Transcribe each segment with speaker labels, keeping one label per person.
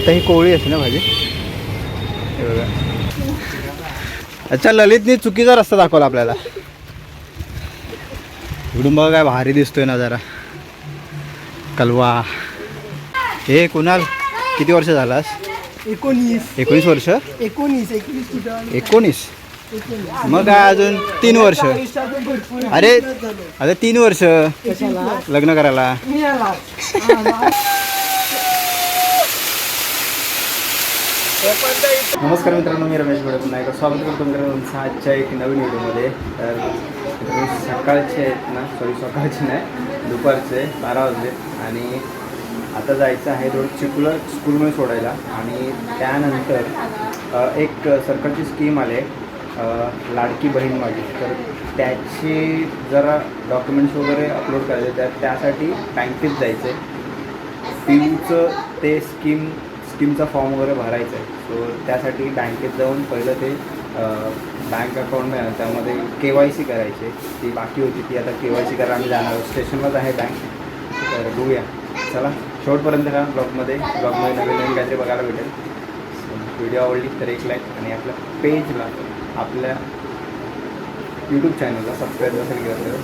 Speaker 1: आता ही कोवळी असते ना भाजी. हे बघा. अच्छा ललितनी चुकीचा रस्ता दाखवला आपल्याला. इकडून बघा काय भारी दिसतोय ना जरा कलवा. हे कुणाल किती वर्ष झालास?
Speaker 2: एकोणीस.
Speaker 1: एकोणीस वर्ष?
Speaker 2: एकोणीस
Speaker 1: एकोणीस मग काय अजून तीन वर्ष? अरे आता तीन वर्ष लग्न करायला? नमस्कार मित्रांनो मी रमेश भडे पुन्हा एकदा स्वागत करतो मित्रांनो तुमचं आजच्या एक नवीन व्हिडिओमध्ये. तर सकाळचे आहेत ना सॉरी सकाळचे नाही दुपारचे बारा वाजले. आणि आता जायचं आहे थोडं चिखलं स्कूलमध्ये सोडायला. आणि त्यानंतर एक सरकारची स्कीम आली आहे लाडकी बहीण माझी तर त्याची जरा डॉक्युमेंट्स वगैरे अपलोड करायचे त्या त्यासाठी बँकेत जायचं आहे स्कीमचं ते स्कीम स्कीमचा फॉर्म वगैरे भरायचा आहे सो त्यासाठी बँकेत जाऊन पहिलं ते बँक अकाउंट मिळालं त्यामध्ये के वाय सी करायची. आहे. ती बाकी होती ती आता के वाय सी करायला आम्ही जाणार आहोत. स्टेशनलाच आहे बँक. तर बघूया. चला शेवटपर्यंत का ब्लॉगमध्ये. ब्लॉगमध्ये नवीन नवीन काहीतरी बघायला भेटेल. व्हिडिओ आवडली तर एक लाईक आणि आपल्या पेजला आपल्या यूट्यूब चॅनलला सबस्क्राईब नसेल केलं तर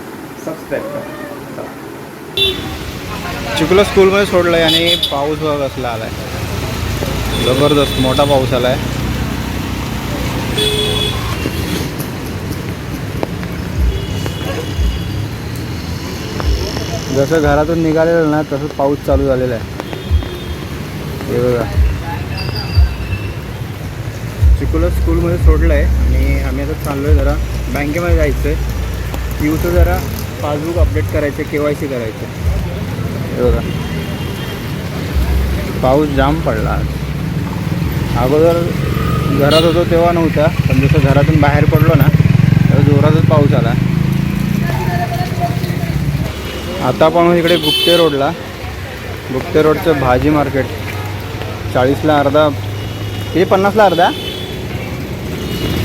Speaker 1: सबस्क्राईब करा. चला. चिखलं स्कूलमध्ये सोडलं आहे आणि पाऊस बघा असला आला आहे जबरदस्त मोठा पाऊस आला आहे जसं घरातून निघालेलं ना तसंच पाऊस चालू झालेला आहे. हे बघा. चिखलं स्कूलमध्ये सोडलं आहे आणि आम्ही आता चाललो आहे जरा बँकेमध्ये जायचं आहे पिऊचं जरा पासबुक अपडेट करायचं के वाय सी करायचं. हे बघा. पाऊस जाम पडला आज. अगोदर घरात होतो तेव्हा नव्हता पण जसं घरातून बाहेर पडलो ना तेव्हा जोरातच पाऊस आला. आता आपण इकडे गुप्ते रोडला गुप्ते रोडचं भाजी मार्केट. चाळीसला अर्धा ते पन्नासला अर्धा?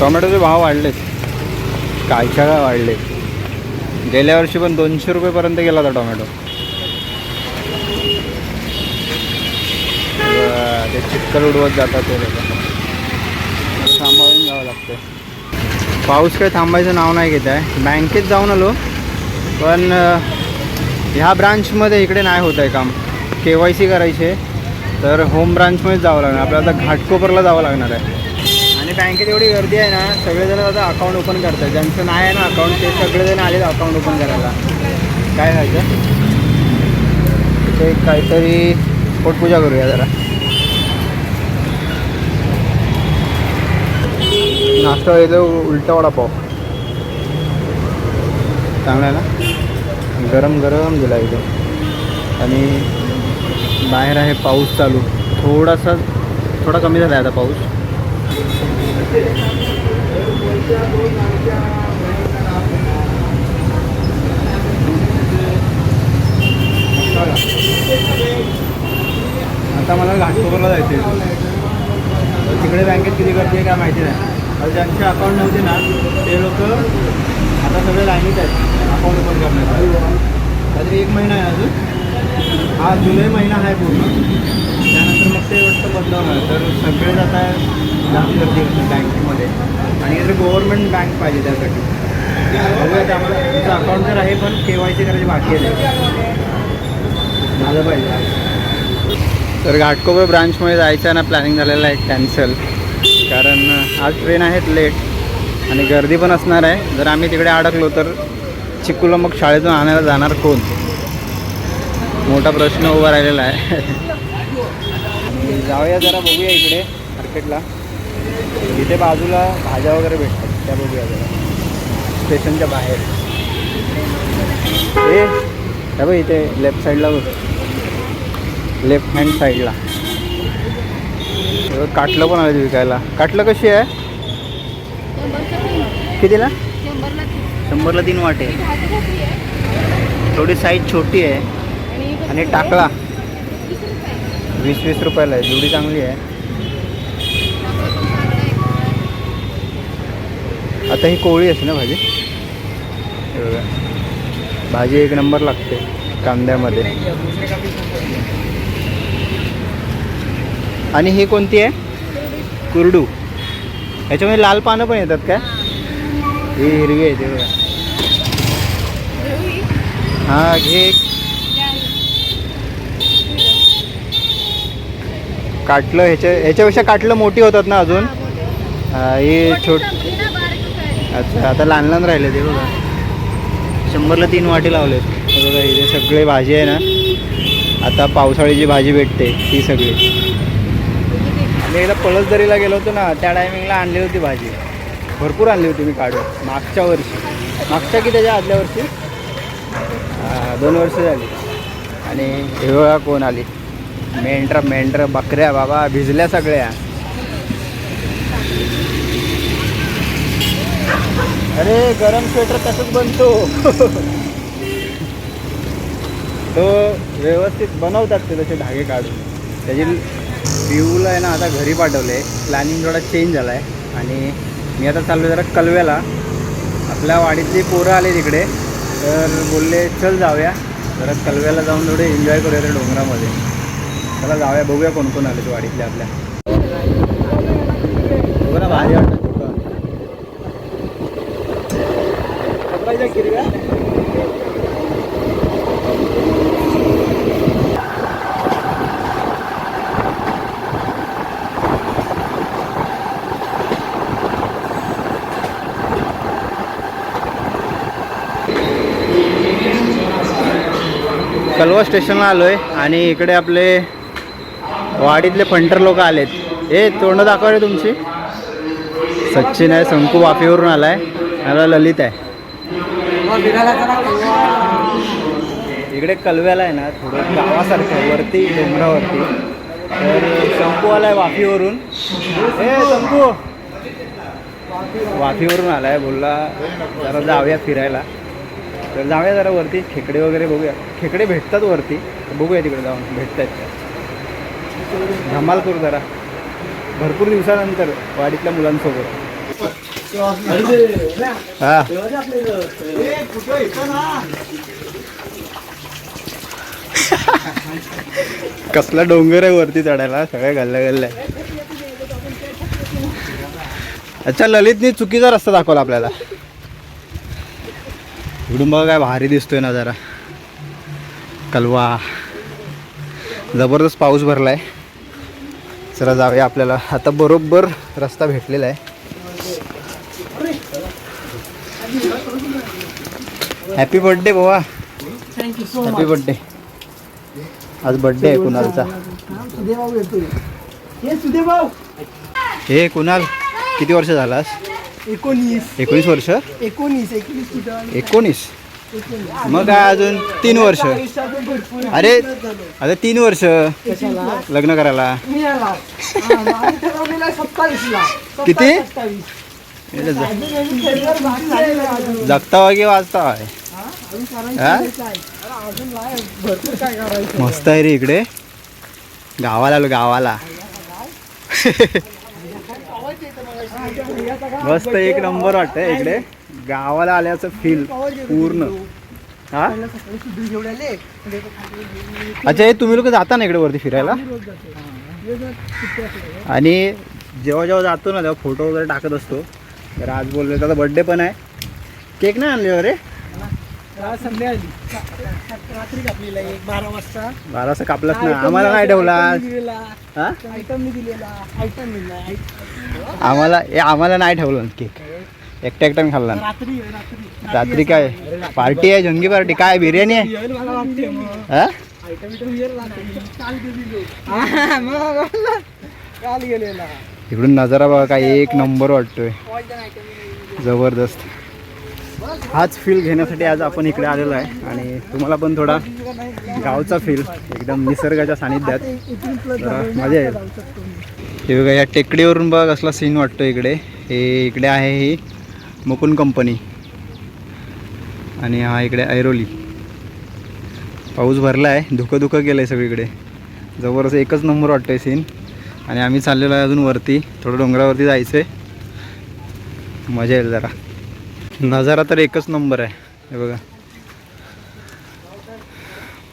Speaker 1: टोमॅटोचे भाव वाढलेत. कायच्या वाढले गेल्या वर्षी पण दोनशे रुपयेपर्यंत गेला होता टोमॅटो. ते चिक्कल उडवत जातात ते लोक. सांभाळून जावं लागतं पाऊस काही थांबायचं नाव नाही घेत आहे. बँकेत जाऊन आलो पण ह्या ब्रांचमध्ये इकडे नाही होत आहे काम. के वाय सी करायची तर होम ब्रांचमध्येच जावं लागणार. आपल्याला आता घाटकोपरला जावं लागणार आहे. आणि बँकेत एवढी गर्दी आहे ना सगळेजण आता अकाउंट ओपन करतात ज्यांचं नाही आहे ना अकाउंट ते सगळेजण आलेत अकाउंट ओपन करायला. काय व्हायचं ते काहीतरी पोटपूजा करूया जरा. नाश्ता येतो उलटा वडापाव चांगला आहे ना? गरम गरम दिला इथं. आणि बाहेर आहे पाऊस चालू. थोडासा थोडा कमी झाला आहे आता पाऊस. आता मला घाटकोपरला जायचं आहे तिकडे बँकेत किती गर्दी आहे काय माहिती नाही. ज्यांचे अकाउंट नव्हते ना ते लोक आता सगळे लाईनीत आहेत. अकाउंट ओपन करण्यासाठी काहीतरी एक महिना आहे अजून. हा जुलै महिना आहे पूर्ण. त्यानंतर मग ते वाटतं बदलवणार तर सगळेच आता जास्त गर्दी होती बँकेमध्ये. आणि काहीतरी गव्हर्नमेंट बँक पाहिजे त्यासाठी. बघूया ते आम्हाला तुमचं अकाउंट तर आहे पण के वाय सी करायची बाकी आहे. झालं पाहिजे. तर घाटकोपर ब्रांचमध्ये जायचं ना प्लॅनिंग झालेलं आहे कॅन्सल कारण आज ट्रेन आहेत लेट आणि गर्दी पण असणार आहे. जर आम्ही तिकडे अडकलो तर चिकूला मग शाळेतून आणायला जाणार कोण? मोठा प्रश्न उभा राहिलेला आहे. आणि जाऊया जरा बघूया इकडे मार्केटला इथे बाजूला भाज्या वगैरे भेटतात. त्या बघूया जरा. स्टेशनच्या बाहेर. हे बघ इथे लेफ्ट साईडला बघ. लेफ्ट हँड साईडला काटलं पण आलं विकायला. काटलं कशी आहे? कितीला? शंभरला तीन वाटे. थोडी साईज छोटी आहे. आणि टाकला. वीस वीस रुपयाला आहे. जेवढी चांगली आहे. आता ही कोळी असते ना भाजी? भाजी एक नंबर लागते कांद्यामध्ये. आणि ही कोणती आहे? कुरडू. ह्याच्यामध्ये लाल पानं पण येतात का ही हिरवी आहे ते बघा. हा घे काटलं ह्याच्या ह्याच्यापेक्षा काटलं मोठी होतात ना अजून? हे छोट अच्छा आता लहान लहान राहिले ते बघा. शंभरला तीन वाटी लावले बघा इथे सगळे भाजी आहे ना. आता पावसाळीची भाजी भेटते ती सगळी. मी एकदा पळसदरीला गेलो होतो ना त्या टायमिंगला आणली होती भाजी. भरपूर आणली होती मी काढून मागच्या वर्षी. मागच्या की त्याच्या आदल्या वर्षी? दोन वर्ष झाली. आणि हे कोण आली. मेंढर मेंढर बकऱ्या बाबा भिजल्या सगळ्या. अरे गरम स्वेटर तसंच बनतो. तो व्यवस्थित बनवतात ते तसे धागे काढून. त्याची पिऊला आहे ना आता घरी पाठवले. प्लॅनिंग थोडा चेंज झाला आहे आणि मी आता चाललो जरा कलव्याला. आपल्या वाडीतली पोरं आले तिकडे तर बोलले चल जाऊया. जरा कलव्याला जाऊन थोडे एन्जॉय करूया त्या डोंगरामध्ये. चला जाऊया बघूया कोण कोण आले ते वाडीतले आपल्या. बघा भारी वाटतं कलवा स्टेशनला आलो आहे आणि इकडे आपले वाडीतले फंटर लोक आलेत. ए तोंड दाखवा रे तुमची. सचिन आहे शंकू वाफीवरून आला आहे मला ललित आहे. इकडे कलव्याला आहे ना थोडं गावासारखं आहे वरती डोंगरावरती. तर आला आलाय वाफीवरून ए संपू वाफीवरून आलाय बोलला जरा जाऊया फिरायला. तर जाऊया जरा वरती खेकडे वगैरे बघूया. खेकडे भेटतात वरती. बघूया तिकडे जाऊन भेटतात का? धमाल करू जरा. भरपूर दिवसानंतर वाडीतल्या मुलांसोबत. हा. कसला डोंगर आहे वरती चढायला सगळ्या गल्ल्या गल्ल्या अच्छा ललितनी चुकीचा रस्ता दाखवला आपल्याला. इकडून बघा काय भारी दिसतोय ना जरा कलवा. जबरदस्त पाऊस भरलाय. चला जाऊया आपल्याला. आता बरोबर रस्ता भेटलेला आहे. Happy birthday
Speaker 2: so
Speaker 1: happy birthday आज बर्थडे आहे कुणालचा.
Speaker 2: हे
Speaker 1: हे कुणाल किती वर्ष झालास
Speaker 2: एकोणीस.
Speaker 1: एकोणीस वर्ष?
Speaker 2: एकोणीस
Speaker 1: एकोणीस मग काय अजून? तीन वर्ष. अरे आता तीन वर्ष. लग्न करायला. किती?
Speaker 2: सत्तावीस.
Speaker 1: हे. जगता की आहे
Speaker 2: हा? अरे
Speaker 1: मस्त आहे रे इकडे. गावाला आलो गावाला. मस्त एक नंबर वाटत इकडे. गावाला आल्याचं फील पूर्ण. हा? अच्छा हे तुम्ही लोक जाता ना इकडे वरती फिरायला? आणि जेव्हा जेव्हा जातो ना तेव्हा फोटो वगैरे टाकत असतो. तर आज बोलले त्याचा बड्डे पण आहे. केक नाही आणले अरे
Speaker 2: आज संध्याकाळी रात्री कापलेला एक बारा वाजता.
Speaker 1: बारा कापलाच ना? आम्हाला नाही ठेवला? हा?
Speaker 2: आयटम मी दिलेला आयटम दिला
Speaker 1: आम्हाला ए आम्हाला नाही ठेवलं केक. एकटा एकटा खाल्ला
Speaker 2: रात्री रात्री.
Speaker 1: रात्री काय? पार्टी आहे जंगी पार्टी. काय बिर्याणी आहे?
Speaker 2: येईल मला वाटते मग.
Speaker 1: हा?
Speaker 2: आयटम बिटम येईल रात्री काल दिली हा मग काल गेलेला.
Speaker 1: इकडून नजारा बघा काय एक नंबर वाटतोय. जबरदस्त. हाच फील घेण्यासाठी आज आपण इकडे आलेलो आहे. आणि तुम्हाला पण थोडा गावचा फील एकदम निसर्गाच्या सानिध्यात. मजा येईल. हे बघा या टेकडीवरून बघ असला सीन वाटतो इकडे. हे इकडे आहे ही मुकुंद कंपनी आणि हा इकडे ऐरोली. पाऊस भरला आहे धुकं धुकं गेलं आहे सगळीकडे. जवळच एकच नंबर वाटतोय सीन आणि आम्ही चाललेलो आहे अजून वरती. थोडं डोंगरावरती जायचं आहे मजा येईल जरा. नजारा तर एकच नंबर आहे. हे बघा.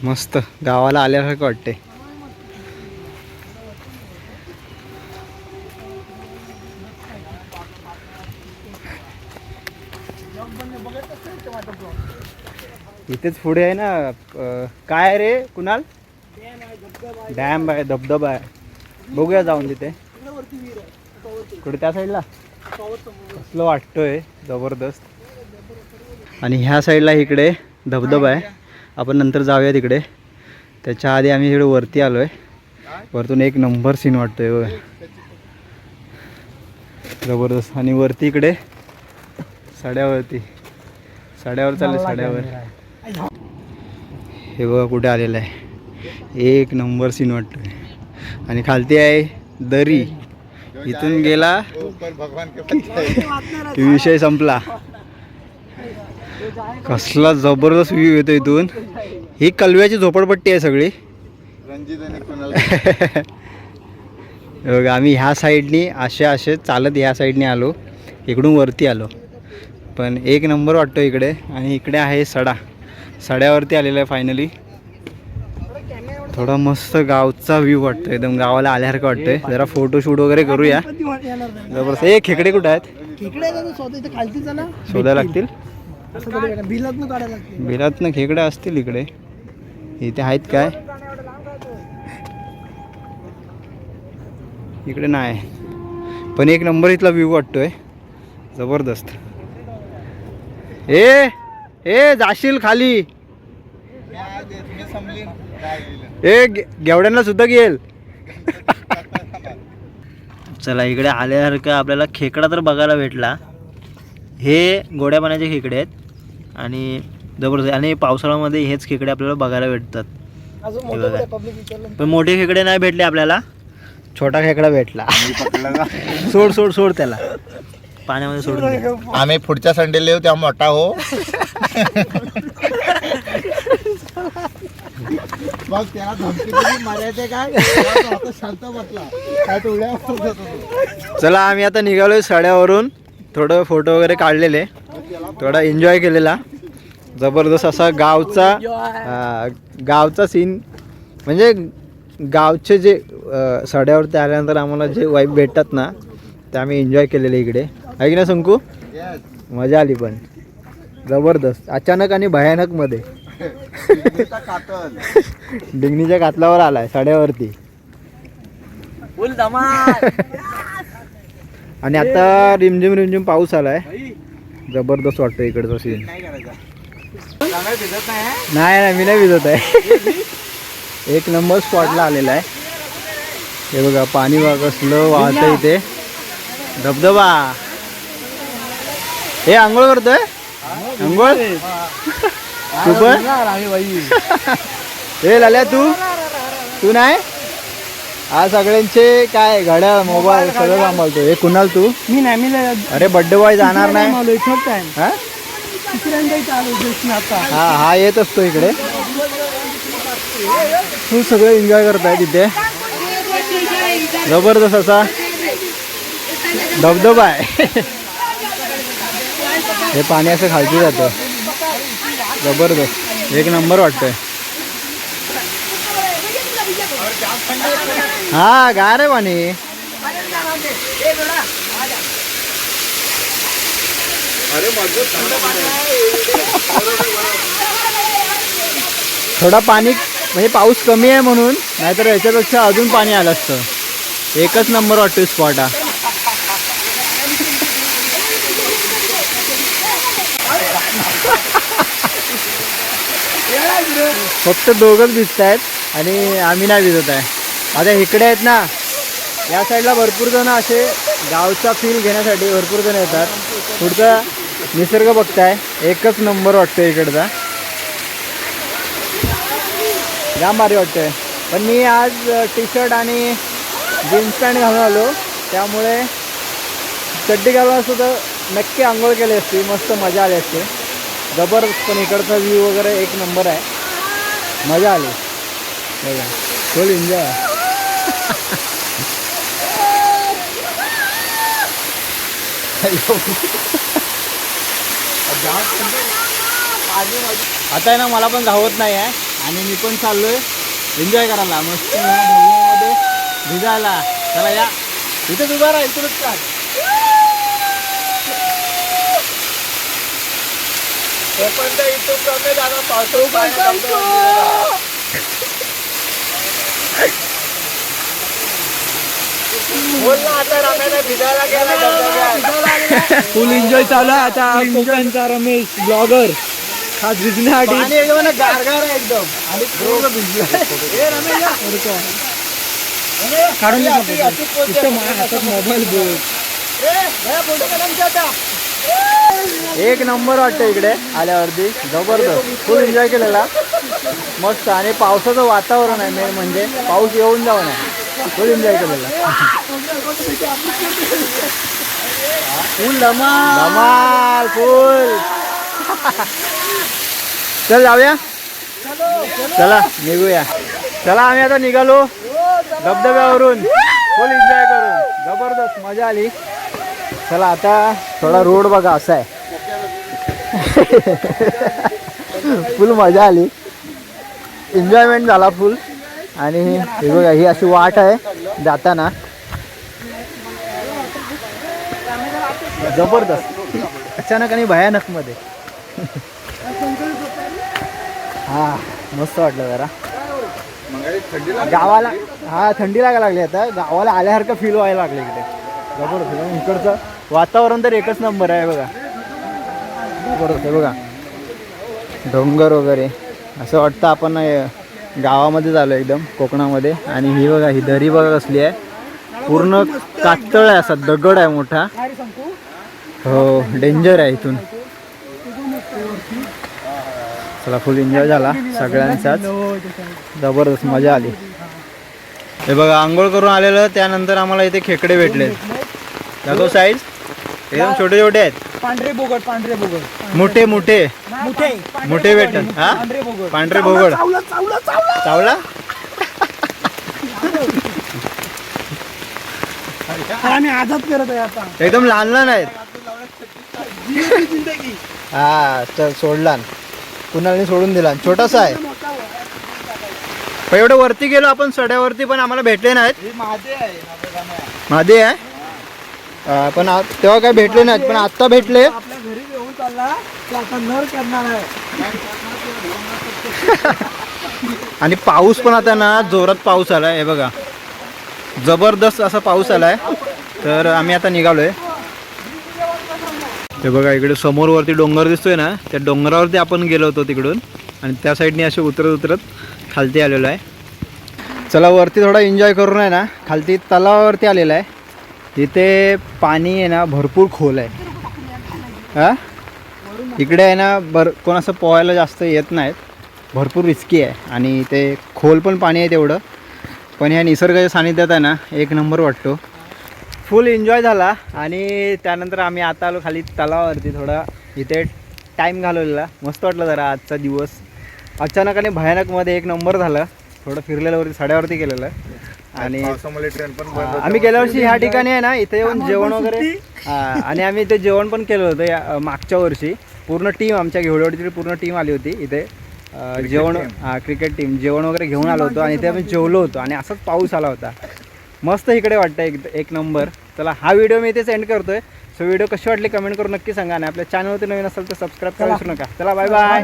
Speaker 1: मस्त. गावाला आल्यासारखं वाटते इथेच पुढे आहे ना काय रे कुणाल? डॅम आहे धबधबा आहे. बघूया जाऊन तिथे. कुठे त्या साईडला कसलं वाटतोय जबरदस्त. आणि ह्या साईडला इकडे धबधबा आहे. आपण नंतर जाऊया तिकडे. त्याच्या आधी आम्ही इकडे वरती आलो आहे वरतून एक नंबर सीन वाटतोय बघ. जबरदस्त. आणि वरती इकडे साड्यावरती. साड्यावर चालले साड्यावर. हे बघा कुठे आलेलं आहे. एक नंबर सीन वाटतोय. आणि खालती आहे दरी. इथून गेला की विषय संपला. कसला जबरदस्त व्ह्यू येतो इथून. ही कलव्याची झोपडपट्टी आहे सगळी. हे बघा आम्ही ह्या साईडनी असे असे चालत ह्या साईडने आलो. इकडून वरती आलो. पण एक नंबर वाटतो इकडे आणि इकडे आहे सडा. सड्यावरती आलेला आहे फायनली थोडा मस्त गावचा व्ह्यू वाटतो एकदम गावाला आल्यासारखं वाटतंय. जरा फोटोशूट वगैरे करूया. जबरदस्त. ए खेकडे कुठं आहेत?
Speaker 2: इकडे स्वतः इथे खालती चला.
Speaker 1: शोधायला लागतील?
Speaker 2: असं
Speaker 1: ना खेकडे असतील इकडे. इथे आहेत काय? इकडे नाही. पण एक नंबर इथला व्ह्यू वाटतोय. जबरदस्त. ए ए जाशील खाली. ए गेवड्यांना सुद्धा घेईल चला इकडे आल्यासारखं आपल्याला खेकडा तर बघायला भेटला. हे गोड्या पाण्याचे खेकडे आहेत. आणि जबरदस्त. आणि पावसाळ्यामध्ये हेच खेकडे आपल्याला बघायला भेटतात. पण मोठे खेकडे नाही भेटले आपल्याला. छोटा खेकडा भेटला. सोड सोड सोड त्याला. पाण्यामध्ये सोडून.
Speaker 3: आम्ही पुढच्या संडेला येऊ तेव्हा मोठा हो. मग त्याला धमकी दिली मारायचे काय? तेव्हा तो आता शांत बसला. काय तो उड्या मारत होता तो.
Speaker 1: चला आम्ही आता निघालोय सड्यावरून. थोडं फोटो वगैरे काढलेले. थोडा एन्जॉय केलेला. जबरदस्त असा गावचा गावचा सीन म्हणजे गावचे जे सड्यावरती आल्यानंतर आम्हाला जे वाईब भेटतात ना ते आम्ही एन्जॉय केलेले इकडे. आहे की ना शंकू. मजा आली पण. जबरदस्त. अचानक आणि भयानकमध्ये.
Speaker 3: चिमणीचा कातल.
Speaker 1: डिंगणीच्या कातलावर आलाय साड्यावरती. आणि आता रिमझिम रिमझिम पाऊस आलाय. जबरदस्त वाटतं इकडचं सीन नाही नाही मी नाही भिजत आहे. एक नंबर स्पॉटला आलेला आहे. हे बघा पाणी कसलं वाहतं इथे. धबधबा. हे आंघोळ करतोय? आंघोळ? तू पण? हे लाल्या तू? तू नाही? हा सगळ्यांचे काय घड्याळ मोबाईल सगळं सांभाळतो हे कुणाल तू?
Speaker 2: मी नाही मी
Speaker 1: अरे बड्डे बॉय जाणार नाही.
Speaker 2: आलोय थर्ड टाइम
Speaker 1: हा?
Speaker 2: तिसऱ्यांदा इथं आलो जस्ट आता.
Speaker 1: हा हा येत असतो इकडे. तू सगळं एन्जॉय करताय तिथे. जबरदस्त असा. धबधबा आहे. हे पाणी असं खालती जातं. जबरदस्त. एक नंबर वाटतोय. हा गार आहे पाणी थोडा पाणी म्हणजे पाऊस कमी आहे म्हणून नाहीतर याच्यापेक्षा अजून पाणी आलं असतं. एकच नंबर वाटतोय स्पॉट हा. फक्त दोघंच दिसत आहेत आणि आम्ही नाही भिजत आहे. आता इकडे आहेत ना या साईडला भरपूर जण असे गावचा फील घेण्यासाठी भरपूर जण येतात. पुढचा निसर्ग बघताय एकच नंबर वाटतो इकडचा. जाम भारी वाटतंय. पण मी आज टी शर्ट आणि जीन्स पॅन्ट घालून आलो. त्यामुळे चड्डी घालून असतो तर नक्की आंघोळ केली असती. मस्त मजा आली असते. जबरदस्त पण इकडचा व्ह्यू वगैरे एक नंबर आहे. मजा आली. बघा. फुल एन्जॉय आता आहे ना मला पण धावत नाही आहे. आणि मी पण चाललोय. एन्जॉय करायला. मस्त मध्ये भिजायला. चला या. इथेच उभा राहा इथूनच का तोपर्यंत इथून कमी झाला पावसाळ्यात पाण्यात धबधबा बोल ना आता रम्याला भिजायला गेला धबधब्यात.
Speaker 2: फुल एन्जॉय चालू आहे आता कोकणचा रमेश ब्लॉगर हा
Speaker 3: आहे या.
Speaker 2: काढून मोबाईल.
Speaker 1: एक नंबर वाटतं इकडे आल्यावरती. जबरदस्त. फुल एन्जॉय केलेला. मस्त. आणि पावसाचं वातावरण आहे मेन म्हणजे. पाऊस येऊन जाऊ नये. फुल एन्जॉय केलेला
Speaker 3: फुल.
Speaker 1: धमाल. फुल. चल जाऊया. चला निघूया. चला आम्ही आता निघालो धबधब्यावरून. फुल एन्जॉय करून. जबरदस्त मजा आली. चला आता थोडा रोड बघा असा आहे. फुल मजा आली. एन्जॉयमेंट झाला फुल आणि हे बघा ही अशी वाट आहे जाताना. जबरदस्त. अचानक आणि भयानकमध्ये. हा मस्त वाटलं जरा. गावाला हा थंडी लागायला लागली आता. गावाला आल्यासारखं फील व्हायला लागलं इकडे. जबरदस्त. इकडचं वातावरण तर एकच नंबर आहे बघा. जबरदस्त बघा. डोंगर वगैरे. असं वाटतं आपण गावामध्ये झालो एकदम कोकणामध्ये. आणि ही बघा ही दरी बघा कसली आहे. पूर्ण कातळ आहे असा दगड आहे मोठा. हो डेंजर आहे इथून. चला फुल एन्जॉय झाला सगळ्यांचाच. जबरदस्त मजा आली. हे बघा आंघोळ करून आलेलं त्यानंतर आम्हाला इथे खेकडे भेटले. दाखव साईज एकदम छोटे छोटे आहेत.
Speaker 2: पांढरे बोगड पांढरे बोगड.
Speaker 1: मोठे मोठे.
Speaker 2: मोठे.
Speaker 1: मोठे हा?
Speaker 2: पांढरे
Speaker 1: भोगड
Speaker 2: चावला आम्ही आझाद करत आहे आता.
Speaker 1: एकदम लहान लहान आहेत. हा चल सोडला कुणाला सोडून दिला छोटासा आहे. पण एवढं वरती गेलो आपण सड्यावरती पण आम्हाला भेटले नाहीत. मादे आहे पण तेव्हा काय भेटले नाहीत पण आत्ता भेटले.
Speaker 2: आपल्या घरी येऊन चालला की आता नर करणार आहे.
Speaker 1: आणि पाऊस पण आता ना जोरात पाऊस आलाय हे बघा. जबरदस्त असा पाऊस आलाय. तर आम्ही आता निघालोय. ते बघा इकडे समोरवरती डोंगर दिसतोय ना त्या डोंगरावरती आपण गेलो होतो तिकडून. आणि त्या साईडने असे उतरत उतरत खालती आलेलो आहे. चला वरती थोडा एन्जॉय करून आहे ना. खालती तलावावरती आलेला आहे. इथे पाणी आहे ना भरपूर खोल आहे. हा? इकडे आहे ना बर कोण असं पोहायला जास्त येत नाहीत. भरपूर रिस्की आहे. आणि ते खोल पण पाणी आहे तेवढं. पण ह्या निसर्गाच्या सानिध्यात आहे ना एक नंबर वाटतो. फुल एन्जॉय झाला. आणि त्यानंतर आम्ही आता आलो खाली तलावावरती थोडा. इथे टाईम घालवलेला. मस्त वाटलं जरा आजचा दिवस. अचानक आणि भयानकमध्ये एक नंबर झाला. थोडं फिरलेल्यावरती साड्यावरती गेलेलं आणि
Speaker 3: पावसामुळे ट्रेन पण बंद
Speaker 1: हा, आम्ही गेल्या वर्षी ह्या ठिकाणी आहे ना इथे येऊन जेवण वगैरे हा, आणि आम्ही इथे जेवण पण केलं होतं या अ, मागच्या वर्षी. पूर्ण टीम आमच्या घेवडेवाडीची पूर्ण टीम आली होती इथे. अ, जेवण हा क्रिकेट टीम जेवण वगैरे घेऊन आलो होतो आणि इथे आम्ही जेवलो होतो आणि असाच पाऊस आला होता. मस्त इकडे वाटतं एक एक नंबर चला हा व्हिडिओ मी इथे सेंड करतोय. सो व्हिडिओ कशी वाटली कमेंट करून नक्की सांगा आणि आपल्या चॅनलवरती नवीन असेल तर सबस्क्राईब करा विसरू नका. चला बाय बाय